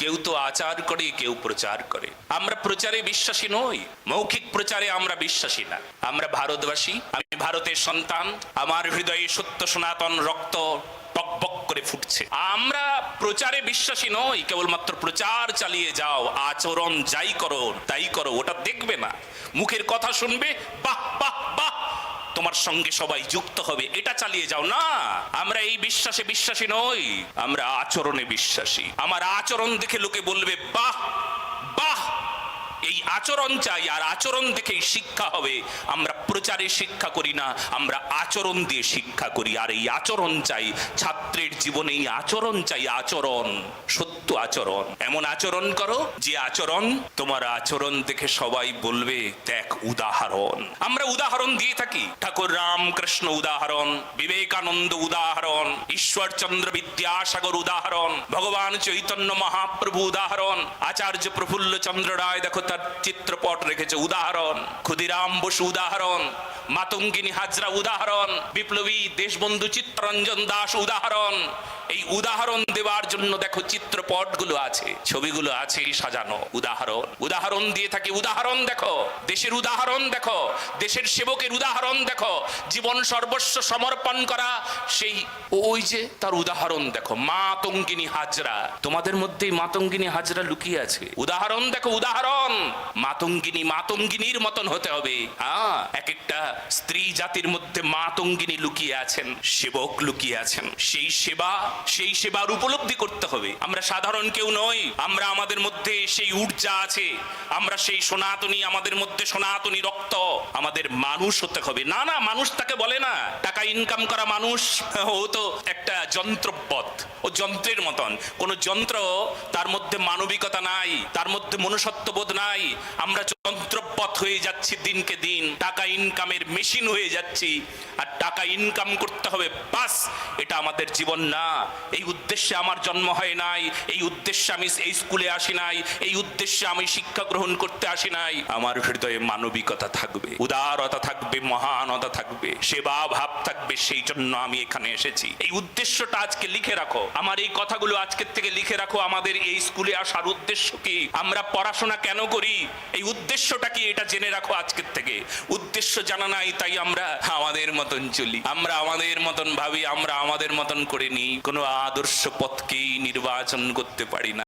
কেউ তো আচার করে, কেউ প্রচার করে। আমরা প্রচারে বিশ্বাসী নই, মৌখিক প্রচারে আমরা বিশ্বাসী না। আমরা ভারতবাসী, আমি ভারতের সন্তান, আমার হৃদয়ে সত্য সনাতন রক্ত টকবক করে ফুটছে। আমরা প্রচারে বিশ্বাসী নই, কেবলমাত্র প্রচার চালিয়ে যাও, আচরণ যাই করো, তাই করো, ওটা দেখবে না। মুখের কথা শুনবে, বাহ বাহ বাহ তোমার সঙ্গে সবাই যুক্ত হবে, এটা চালিয়ে যাও না। আমরা এই বিশ্বাসে বিশ্বাসী নই, আমরা আচরণে বিশ্বাসী। আমার আচরণ দেখে লোকে বলবে, বাহ এই আচরণ চাই, আর আচরণ দেখেই শিক্ষা হবে। আমরা প্রচারে শিক্ষা করি না, আমরা আচরণ দিয়ে শিক্ষা করি। আর এই আচরণ চাই, ছাত্রের জীবনে এই আচরণ চাই, আচরণ, সত্য আচরণ। এমন আচরণ করো, যে আচরণ তোমার আচরণ দেখে সবাই বলবে, দেখ, উদাহরণ। আমরা উদাহরণ দিয়ে থাকি। ঠাকুর রামকৃষ্ণ উদাহরণ, বিবেকানন্দ উদাহরণ, ঈশ্বরচন্দ্র বিদ্যাসাগর উদাহরণ, ভগবান চৈতন্য মহাপ্রভু উদাহরণ, আচার্য প্রফুল্ল চন্দ্র রায়, দেখো তার চিত্রপট রেখেছে, উদাহরণ। ক্ষুদিরাম বসু উদাহরণ, মাতঙ্গিনী হাজরা উদাহরণ, বিপ্লবী দেশবন্ধু চিত্তরঞ্জন দাস উদাহরণ। এই উদাহরণ দেওয়ার জন্য দেখো চিত্রপটগুলো আছে, ছবিগুলো আছে সাজানো, উদাহরণ। উদাহরণ দিয়ে থাকি, উদাহরণ দেখো, দেশের উদাহরণ দেখো, দেশের সেবকের উদাহরণ দেখো, জীবন সর্বস্ব সমর্পণ করা, সেই ওই যে তার উদাহরণ দেখো, মাতঙ্গিনী হাজরা। তোমাদের মধ্যেই মাতঙ্গিনী হাজরা লুকিয়ে আছে। উদাহরণ দেখো, উদাহরণ। মাতঙ্গিনী মাতঙ্গিনীর মতন হতে হবে। হ্যাঁ এক একটা স্ত্রী জাতির মধ্যে মাতঙ্গিনী লুকিয়ে আছেন, সেবক লুকিয়ে আছেন। সেই সেবা, সেই সেবার উপলব্ধি করতে হবে। আমরা সাধারণ কেউ নই, আমরা আমাদের মধ্যে সেই ঊর্জা আছে, আমরা সেই সনাতনী, আমাদের মধ্যে সনাতনী রক্ত। আমাদের মানুষ হতে হবে। না না, মানুষ তাকে বলে না। টাকা ইনকাম করা মানুষ, ও তো একটা যন্ত্রপথ। ও যন্ত্রের মতন। কোন যন্ত্র তার মধ্যে মানবিকতা নাই, তার মধ্যে মনুষ্যত্ববোধ নাই। আমরা যন্ত্রপথ হয়ে যাচ্ছি দিনকে দিন, টাকা ইনকামের মেশিন হয়ে যাচ্ছি, আর টাকা ইনকাম করতে হবে বাস, এটা আমাদের জীবন না। এই উদ্দেশ্যে আমার জন্ম হয় নাই, এই উদ্দেশ্যে আমি এই স্কুলে আসি নাই, এই উদ্দেশ্যে আমি শিক্ষা গ্রহণ করতে আসি নাই। আমার হৃদয়ে মানবিকতা থাকবে, উদারতা থাকবে, মহানতা থাকবে সেবা ভাব থাকবে, সেই জন্য আমি এখানে এসেছি। এই উদ্দেশ্যটা আজকে লিখে রাখো। আমার এই কথাগুলো আজকের থেকে লিখে রাখো। আমাদের এই স্কুলে আসার উদ্দেশ্য কি? আমরা পড়াশোনা কেন করি, এই উদ্দেশ্যটা কি এটা জেনে রাখো আজকের থেকে। উদ্দেশ্য জানা নাই, তাই আমরা আমাদের মতন চলি। আমরা আমাদের মতন ভাবি, আমরা আমাদের মতন করে নিই। কোনো আদর্শ পথকেই নির্বাচন করতে পারি না।